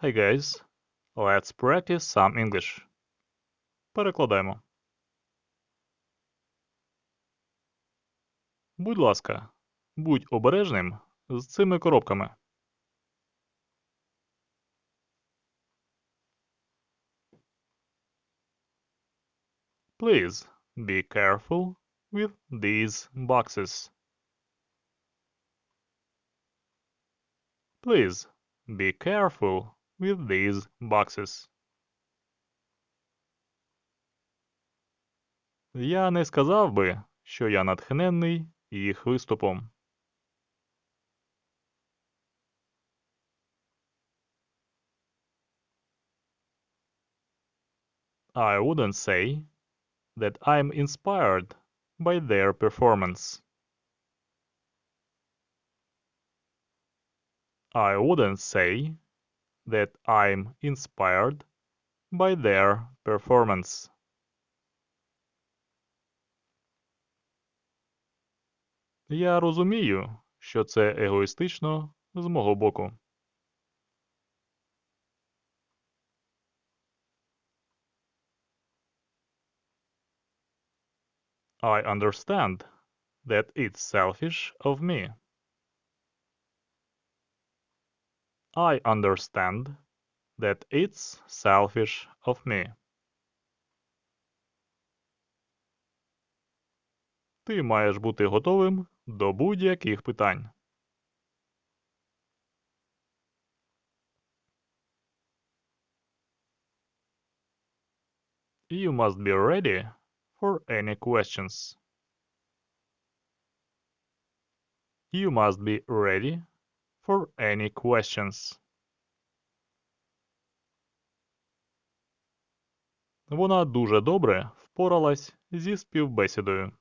Hi guys, let's practice some English. Перекладаємо. Будь ласка, будь обережним з цими коробками. Please be careful with these boxes. Please be careful with these boxes. Я не сказав би, що я натхненний їх виступом. I wouldn't say that I'm inspired by their performance. I wouldn't say that I'm inspired by their performance. Я розумію, що це егоїстично з мого боку. I understand that it's selfish of me. I understand that it's selfish of me. Ти маєш бути готовим до будь-яких питань. You must be ready for any questions. You must be ready for any questions. Вона дуже добре впоралась зі співбесідою.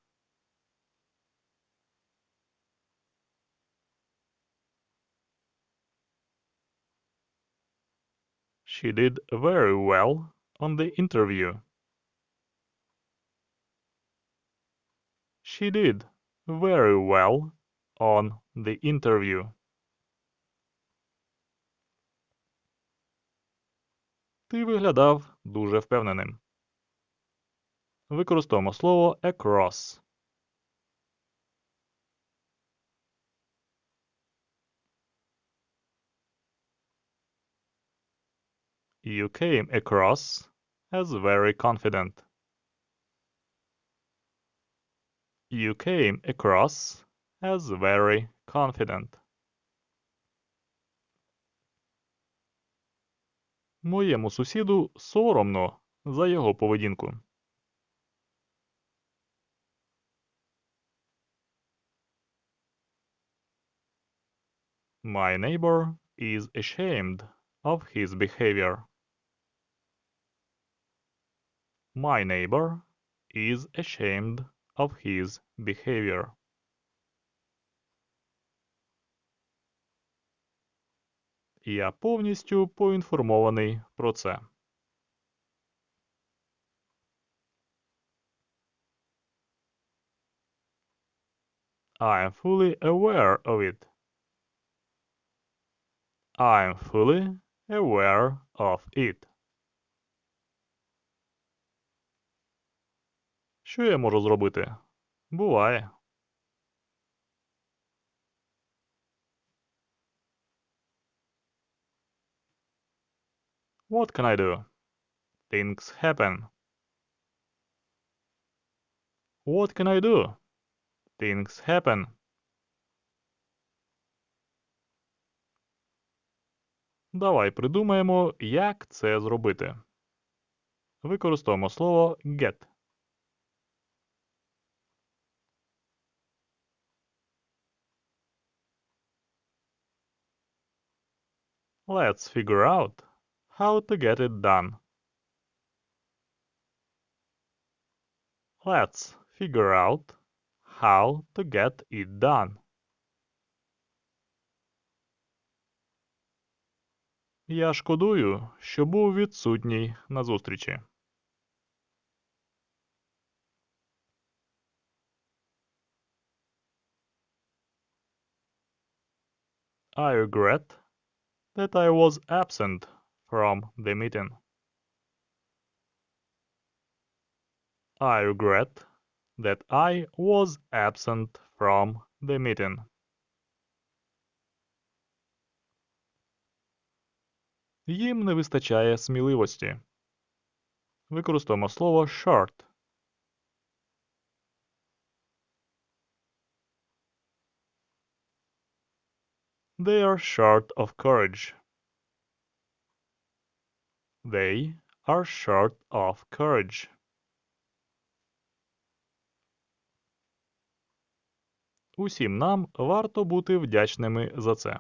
She did very well on the interview. She did very well on the interview. Ти виглядав дуже впевненим. Використовуємо слово across. You came across as very confident. You came across as very confident. Моєму сусіду соромно за його поведінку. My neighbor is ashamed of his behavior. My neighbor is ashamed of his behavior. Я повністю поінформований про це. I am fully aware of it. I am fully aware of it. Що я можу зробити? Буває. What can I do? Things happen. What can I do? Things happen. Давай придумаємо, як це зробити. Використовуємо слово get. Let's figure out how to get it done. Let's figure out how to get it done. Я шкодую, що був відсутній на зустрічі. I regret that I was absent from the meeting. I regret that I was absent from the meeting. Їм не вистачає сміливості. Використовуємо слово short. They are short of courage. They are short of courage. Усім нам варто бути вдячними за це.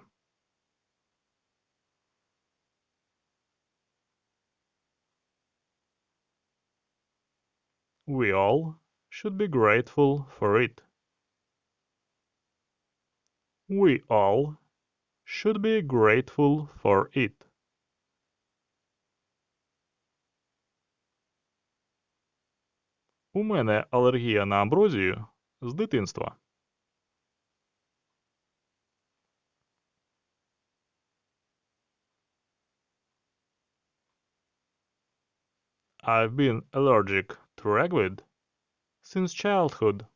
We all should be grateful for it. We all should be grateful for it. У мене алергія на амброзію з дитинства. I've been allergic to ragweed since childhood.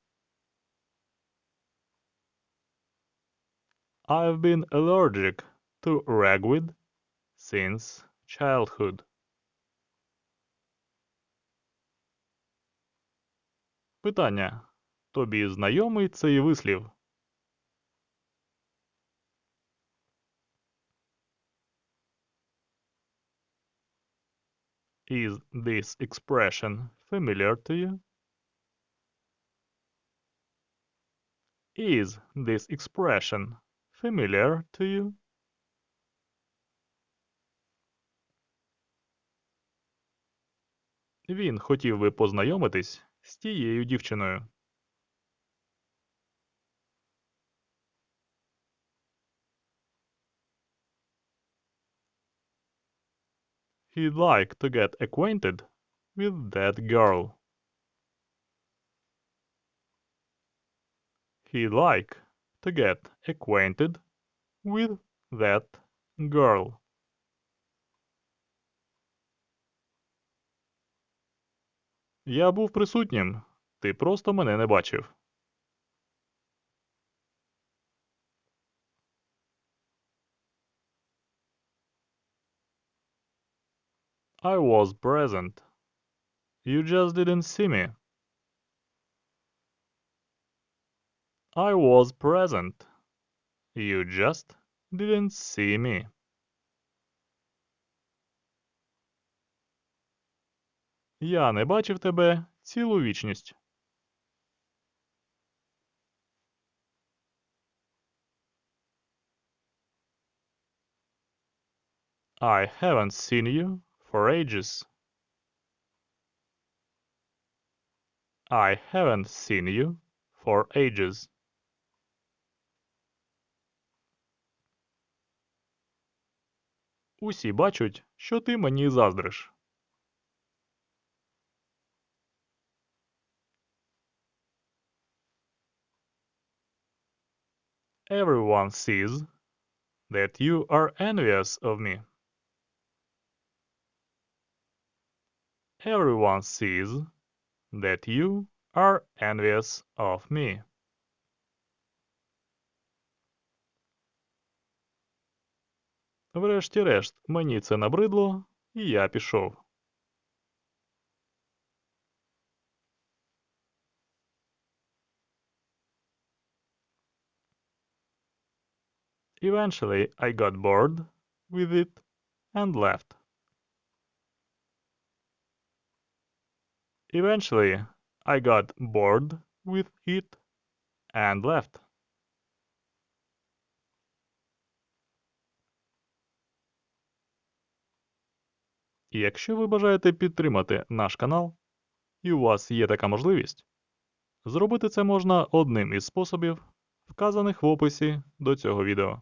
I've been allergic to ragweed since childhood. Питання. Тобі знайомий цей вислів? Is this expression familiar to you? Is this expression familiar to you? Він хотів би познайомитись з тією дівчиною. He'd like to get acquainted with that girl. He'd like to get acquainted with that girl. Я був присутнім. Ти просто мене не бачив. I was present. You just didn't see me. I was present. You just didn't see me. Я не бачив тебе цілу вічність. I haven't seen you for ages. I haven't seen you for ages. Усі бачать, що ти мені заздриш. Everyone sees that you are envious of me. Everyone sees that you are envious of me. Врешті-решт, мені це набридло, і я пішов. Eventually, I got bored with it and left. Eventually, I got bored with it and left. Якщо ви бажаєте підтримати наш канал, і у вас є така можливість, зробити це можна одним із способів, вказаних в описі до цього відео.